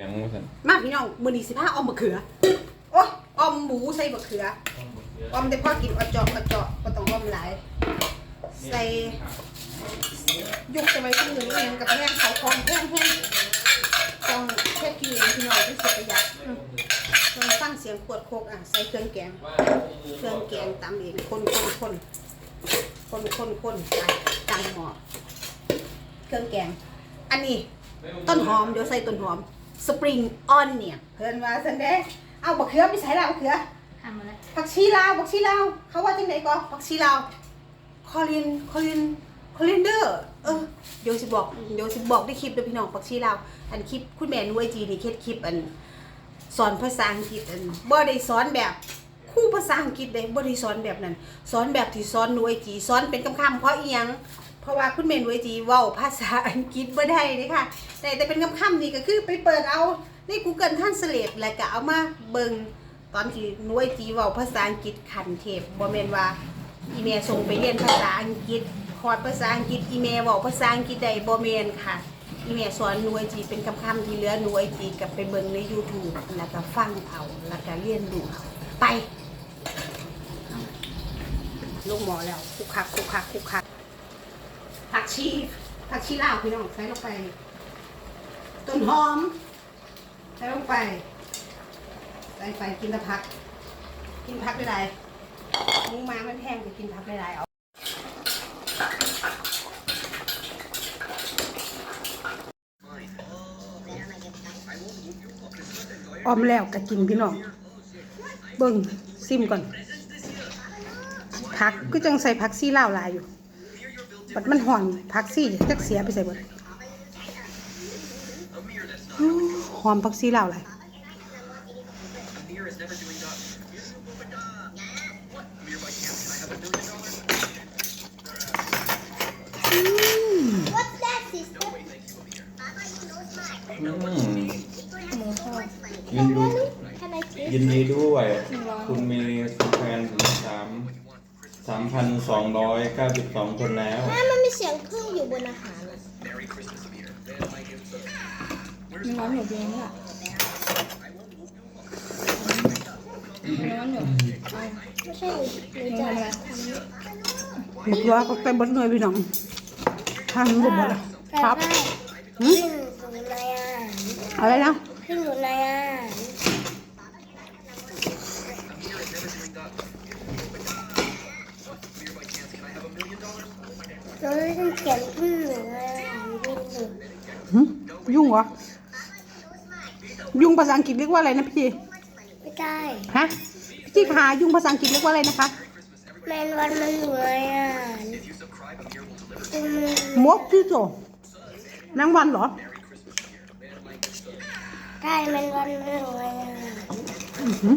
ยังไม่ทันมาพี่น้องมือนี้สิพาออมมะเขือ โอ้ออมหมูใส่มะเขือ ออมได้พอกินอจอกอจอกก็ต้องออมหลาย ใส่ยุกจะไปที่มือเองกับแม่เขาคองแห้งแห้งต้องแค่กินเองพี่น้องที่สุดประหยัดอืมลองฟังเสียงขวดโคกอะใส่เครื่องแกง เครื่องแกงตำเองคนคนคนคนคนคนไปตั้งหม้อเครื่องแกง อันนี้ต้นหอมเดี๋ยวใส่ต้นหอม สปริงออนเนี่ยเพิ่นว่าสันเด้เอาบักเขือไปใส่ละบักเขือทำมาแล้วผักชีลาวผักชีลาวเขาว่าจังไดก็ผักชีลาวคอลินคอลินคอลินเดอร์เออเดี๋ยวสิบอกเดี๋ยวสิบอกในคลิปเด้อพี่น้องผักชีลาวอันคลิปคุณแม่นุ้ยจีนี่เฮ็ดคลิปอันสอนภาษาอังกฤษอันบ่ได้สอนแบบครู่ภาษาอังกฤษเด้บ่ได้สอนแบบนั้นสอนแบบที่สอนนุ้ยจีสอนเป็นคำๆเพราะอีหยัง เพราะว่าคุณเมนเวจีว้าภาษาอังกฤษบ่ได้เลยค่ะแต่แต่เป็นคำคำนี่ก็คือไปเปิดเอาใน Google Translate แล้วก็เอามาเบิ่งตอนที่นวยจีว้าภาษาอังกฤษคันเทพบ่แม่นว่าอีเมลส่งไปเรียนภาษาอังกฤษคอร์สภาษาอังกฤษอีเมลว้าภาษาอังกฤษได้บ่แม่นค่ะอีเมลสอนนวยจีเป็นคำคำที่เหลือนวยจีกับไปเบิ่งใน YouTube แล้วก็ฟังเอาแล้วก็เรียนรู้เอาไปลงหมอแล้วคุกคักคุกคักคุกคัก ผักชีผักชีลาวพี่น้องใส่ลงไป ต้นหอม ใส่ลงไป ใส่ไปกินแตะผัก กินผักได้ไรหมูมามันแห้งไปกินผักได้ไรเอาออมแล้วก็กินพี่น้อง เบิ่งซิมก่อน ผักก็จังใส่ผักซีลาวลายอยู่ บัดมันห่อนพักซี่จักเสียไปใส่เบิดอื้อหอมพักซี่เหล่าไรอืม What's that, sister? อืมหมูทอดยินดี Can I taste? ยินดีด้วย คุณมีแฟนถึงสาม สามพันสองร้อยเก้าสิบสองคนแล้ว แม่มันมีเสียงพึ่งอยู่บนอาหารอะมีร้อนหนูเองอะมีร้อนหนูเอาไม่ใช่หนูหนูจะทำนี้บักยอก็ไปเบดเลยพี่น้องทานบ่หมดเลยครับพึ่งอยู่ในอาหารอะไรนะพึ่งอยู่ในอาหาร เราได้ยินเสียงพึ่งอยู่ในอาหารพึ่งอยู่หึยุ่งเหรอ ยุ่งภาษาอังกฤษเรียกว่าอะไรนะพี่ไม่ได้ฮะพี่ขายุ่งภาษาอังกฤษเรียกว่าอะไรนะคะแมนวันมันอยู่ในอาหารพึ่งมันมกที่โจนางวันเหรอได้แมนวันมันอยู่ในอาหารอื้อหือ